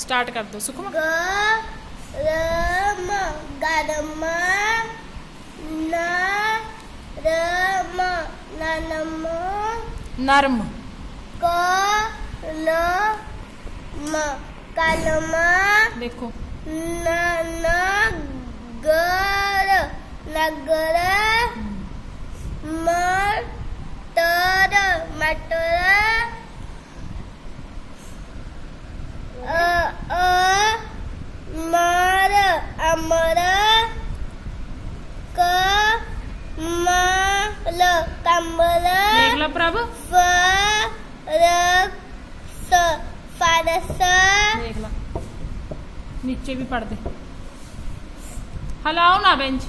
Start कर दो सुकुमा ग र म गरम न र म ननम नरम क ल म कलम देखो न न ग र नगर म कंबल मेघला नीचे भी पढ़ दे। हलाओ ना बेंच।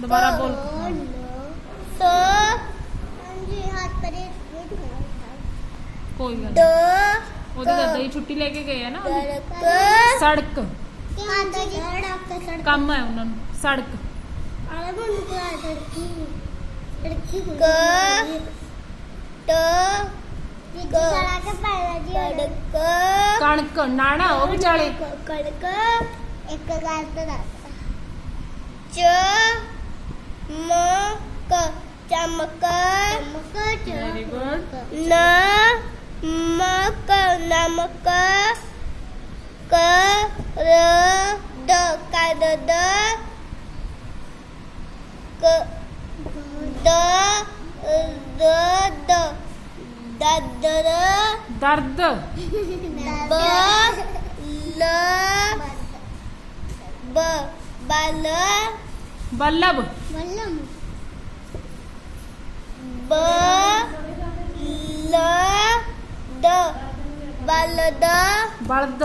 दोबारा बोल। सो कोई गल ਸ ਹਾਂਜੀ ਹੱਥ ਪਰੇ ਕੋਈ ਗੱਲ ਡ ਨੀ। ਉਹਦੇ ਦਾਦਾ ਜੀ ਛੁੱਟੀ ਲੈ ਕੇ ਗਏ ਆ ਨਾ ਉਹਦੀ। ਕ ਸੜਕ ਆਂਦਾ ਜੀ ਸੜਕ ਸੜਕ ਕੰਮ ਹੈ ਉਹਨਾਂ ਨੂੰ ਸੜਕ ਆਲਾ ਬਣ ਕੇ ਸੜਕੀ ਸੜਕੀ ਕ ਟ ਕ ਚਲਾ ਕੇ ਪਾਇਆ ਜੀ ਸੜਕ ਕਣਕ ਨਾਣਾ ਉਹ ਵਿਚਾਲੇ ਕੜਕ ਇੱਕ ਗੱਲ ਤਾਂ ਦੱਸ ਚ ਮ ਕ ਚਮਕ ਚਮਕ Very good. ਨ ਮ नमक क र द का द द क द द द दद र दर्द ब ल ब बल बल्लभ बल्लभ ਬਲਦ ਬਲਦ।